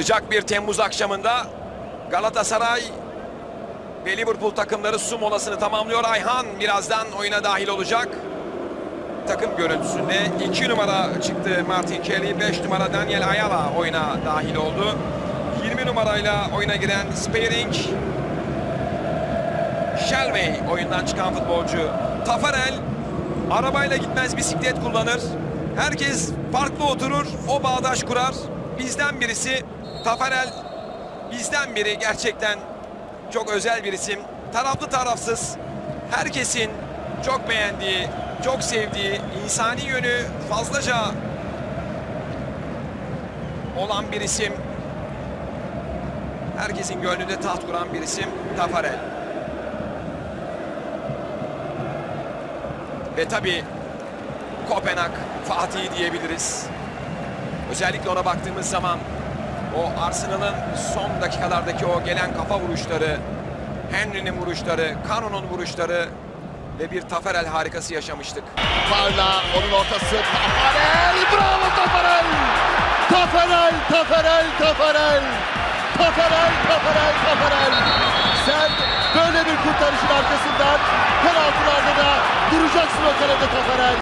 Sıcak bir Temmuz akşamında Galatasaray ve Liverpool takımları su molasını tamamlıyor. Ayhan birazdan oyuna dahil olacak. Takım görüntüsünde 2 numara çıktı Martin Kelly, 5 numara Daniel Ayala oyuna dahil oldu. 20 numarayla oyuna giren Spearing, Shelby oyundan çıkan futbolcu. Tafarel arabayla gitmez bisiklet kullanır. Herkes farklı oturur, o bağdaş kurar. Bizden birisi Tafarel bizden biri gerçekten çok özel bir isim. Taraflı tarafsız herkesin çok beğendiği, çok sevdiği, insani yönü fazlaca olan bir isim. Herkesin gönlünde taht kuran bir isim Tafarel. Ve tabii Kopenhag Fatih diyebiliriz. Özellikle ona baktığımız zaman o Arsenal'ın son dakikalardaki o gelen kafa vuruşları, Henry'nin vuruşları, Kanon'un vuruşları ve bir Taferel harikası yaşamıştık. Parla onun ortası. Tafarel bravo Tafarel Tafarel Tafarel Tafarel Tafarel Tafarel Tafarel sen böyle bir kurtarışın arkasından penaltılarda da duracaksın o kalede Tafarel